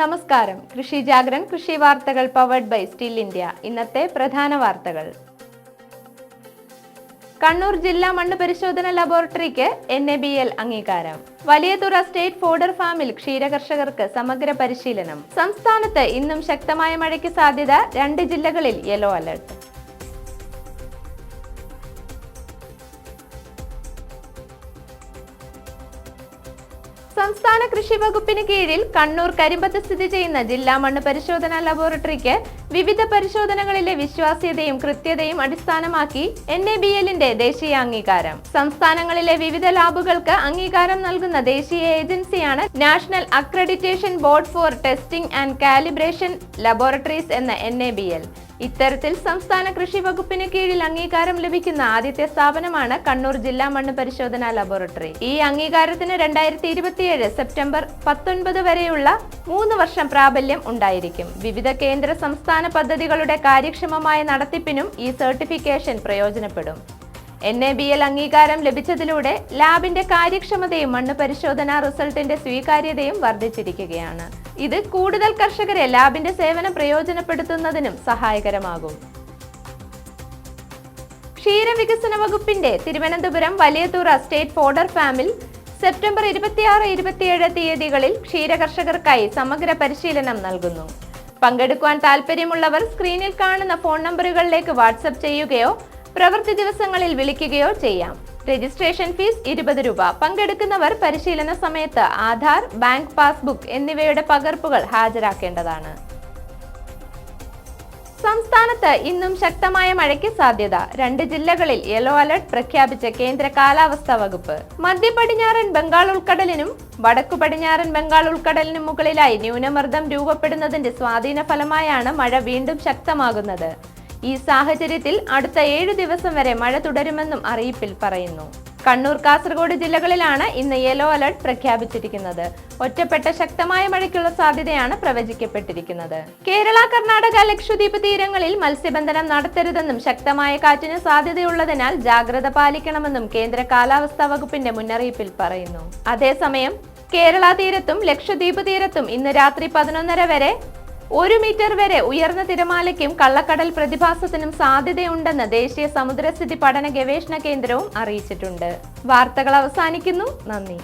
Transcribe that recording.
നമസ്കാരം. കൃഷി ജാഗ്രൻ കൃഷി വാർത്തകൾ പവർഡ് ബൈ സ്റ്റിൽ ഇന്ത്യ ഇന്നത്തെ പ്രധാന വാർത്തകൾ. കണ്ണൂർ ജില്ലാ മണ്ണ് പരിശോധന ലബോറട്ടറിക്ക് എൻ എ ബി എൽ അംഗീകാരം. വലിയതുറ സ്റ്റേറ്റ് ഫോഡർ ഫാമിൽ ക്ഷീരകർഷകർക്ക് സമഗ്ര പരിശീലനം. സംസ്ഥാനത്ത് ഇന്നും ശക്തമായ മഴയ്ക്ക് സാധ്യത രണ്ട് ജില്ലകളിൽ യെല്ലോ അലർട്ട് സംസ്ഥാന കൃഷി വകുപ്പിന് കീഴിൽ കണ്ണൂർ കരിമ്പത്ത് സ്ഥിതി ചെയ്യുന്ന ജില്ലാ മണ്ണ് പരിശോധനാ ലബോറട്ടറിക്ക് വിവിധ പരിശോധനകളിലെ വിശ്വാസ്യതയും കൃത്യതയും അടിസ്ഥാനമാക്കി എൻ എ ബി എല്ലിന്റെ ദേശീയ അംഗീകാരം. സംസ്ഥാനങ്ങളിലെ വിവിധ ലാബുകൾക്ക് അംഗീകാരം നൽകുന്ന ദേശീയ ഏജൻസിയാണ് national accreditation board for testing and calibration laboratories എന്ന എൻ എ ബി എൽ. ഇത്തരത്തിൽ സംസ്ഥാന കൃഷി വകുപ്പിന് കീഴിൽ അംഗീകാരം ലഭിക്കുന്ന ആദ്യത്തെ സ്ഥാപനമാണ് കണ്ണൂർ ജില്ലാ മണ്ണ് പരിശോധനാ ലബോറട്ടറി. ഈ അംഗീകാരത്തിന് രണ്ടായിരത്തി ഇരുപത്തിയേഴ് സെപ്റ്റംബർ പത്തൊൻപത് വരെയുള്ള മൂന്ന് വർഷം പ്രാബല്യം ഉണ്ടായിരിക്കും. വിവിധ കേന്ദ്ര സംസ്ഥാന പദ്ധതികളുടെ കാര്യക്ഷമമായ നടത്തിപ്പിനും ഈ സർട്ടിഫിക്കേഷൻ പ്രയോജനപ്പെടും. എൻ എ ബി എൽ അംഗീകാരം ലഭിച്ചതിലൂടെ ലാബിന്റെ കാര്യക്ഷമതയും മണ്ണ് പരിശോധനാ റിസൾട്ടിന്റെ സ്വീകാര്യതയും വർദ്ധിച്ചിരിക്കുകയാണ്. ഇത് കൂടുതൽ കർഷകരെ ലാബിന്റെ സേവനം പ്രയോജനപ്പെടുത്തുന്നതിനും സഹായകരമാകും. ക്ഷീരവികസന വകുപ്പിന്റെ തിരുവനന്തപുരം വലിയതൂറ സ്റ്റേറ്റ് ഫോഡർ ഫാമിൽ സെപ്റ്റംബർ ഇരുപത്തിയാറ് ഇരുപത്തിയേഴ് തീയതികളിൽ ക്ഷീരകർഷകർക്കായി സമഗ്ര പരിശീലനം നൽകുന്നു. പങ്കെടുക്കുവാൻ താൽപ്പര്യമുള്ളവർ സ്ക്രീനിൽ കാണുന്ന ഫോൺ നമ്പറുകളിലേക്ക് വാട്സപ്പ് ചെയ്യുകയോ പ്രവൃത്തി ദിവസങ്ങളിൽ വിളിക്കുകയോ ചെയ്യാം. രജിസ്ട്രേഷൻ ഫീസ് ഇരുപത് രൂപ. പങ്കെടുക്കുന്നവർ പരിശീലന സമയത്ത് ആധാർ ബാങ്ക് പാസ്ബുക്ക് എന്നിവയുടെ പകർപ്പുകൾ ഹാജരാക്കേണ്ടതാണ്. സംസ്ഥാനത്ത് ഇന്നും ശക്തമായ മഴയ്ക്ക് സാധ്യത. രണ്ട് ജില്ലകളിൽ യെല്ലോ അലർട്ട് പ്രഖ്യാപിച്ച കേന്ദ്ര കാലാവസ്ഥാ വകുപ്പ്. മധ്യ പടിഞ്ഞാറൻ ബംഗാൾ ഉൾക്കടലിനും വടക്കു പടിഞ്ഞാറൻ ബംഗാൾ ഉൾക്കടലിനും മുകളിലായി ന്യൂനമർദ്ദം രൂപപ്പെടുന്നതിന്റെ സ്വാധീന ഫലമായാണ് മഴ വീണ്ടും ശക്തമാകുന്നത്. ഈ സാഹചര്യത്തിൽ അടുത്ത ഏഴു ദിവസം വരെ മഴ തുടരുമെന്നും അറിയിപ്പിൽ പറയുന്നു. കണ്ണൂർ കാസർഗോഡ് ജില്ലകളിലാണ് ഇന്ന് യെല്ലോ അലർട്ട് പ്രഖ്യാപിച്ചിരിക്കുന്നത്. ഒറ്റപ്പെട്ട ശക്തമായ മഴയ്ക്കുള്ള സാധ്യതയാണ് പ്രവചിക്കപ്പെട്ടിരിക്കുന്നത്. കേരള കർണാടക ലക്ഷദ്വീപ് തീരങ്ങളിൽ മത്സ്യബന്ധനം നടത്തരുതെന്നും ശക്തമായ കാറ്റിന് സാധ്യതയുള്ളതിനാൽ ജാഗ്രത പാലിക്കണമെന്നും കേന്ദ്ര കാലാവസ്ഥാ വകുപ്പിന്റെ മുന്നറിയിപ്പിൽ പറയുന്നു. അതേസമയം കേരള തീരത്തും ലക്ഷദ്വീപ് തീരത്തും ഇന്ന് രാത്രി പതിനൊന്നര വരെ ഒരു മീറ്റർ വരെ ഉയർന്ന തിരമാലയ്ക്കും കള്ളക്കടൽ പ്രതിഭാസത്തിനും സാധ്യതയുണ്ടെന്ന് ദേശീയ സമുദ്രസ്ഥിതി പഠന ഗവേഷണ കേന്ദ്രവും അറിയിച്ചിട്ടുണ്ട്. വാർത്തകൾ അവസാനിക്കുന്നു. നന്ദി.